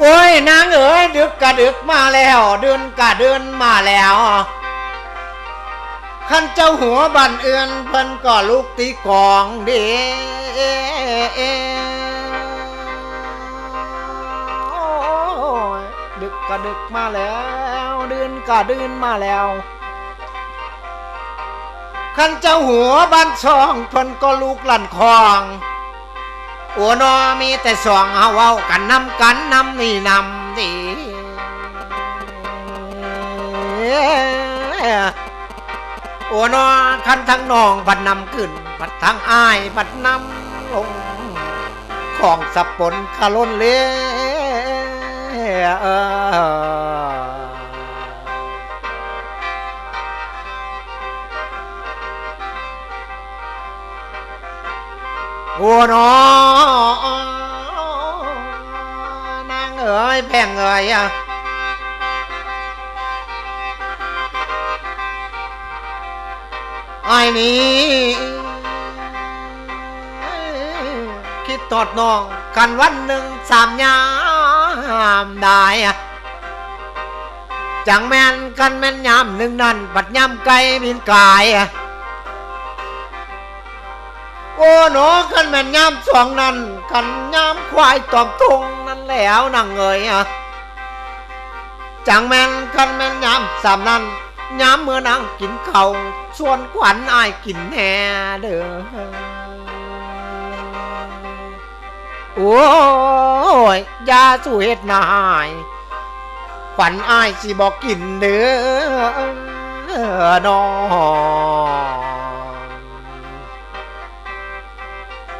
โอ้ยนางเอ๋ยดึกกะดึกมาแล้ว เดินกะเดินมาแล้วขันเจ้าหัวบันเอือนเพิ่นก็ลุกตีกองเดีดึกกะดึกมาแล้วเดินกะเดินมาแล้วขันเจ้าหัวบ้านช่องเพิ่นก็ลูกลั่นคลอง โอ้นอมีแต่สองเอาเว้ากันนำกันนำนี่นำดีโอ้นอคันทั้งน้องบัดนำขึ้นบัดทั้งอ้ายบัดนำลง ของสับปนคาล้นเลย เออโอ้นอนางเอ๋ยแพงเอ๋ยอะไอ้นี่คิดตอดน้องกันวันหนึ่งสามยามได้จังแม่นกันแม่นยามหนึ่งนั่นบัดยามไก่บินกายอะ โอ้หนอกันแม่นยามสองนั่นกันยามควายตอบทงนั่นแล้วนางเอ๋ยอะจังแม่นกันแม่นยามสามนั่นยามเมื่อนางกินเขาวส่วนขวัญอายกินแน่เด้อโอ้ยยาสูเฮ็ดนายขวัญอ้ายสิบอกกินเด้อนอ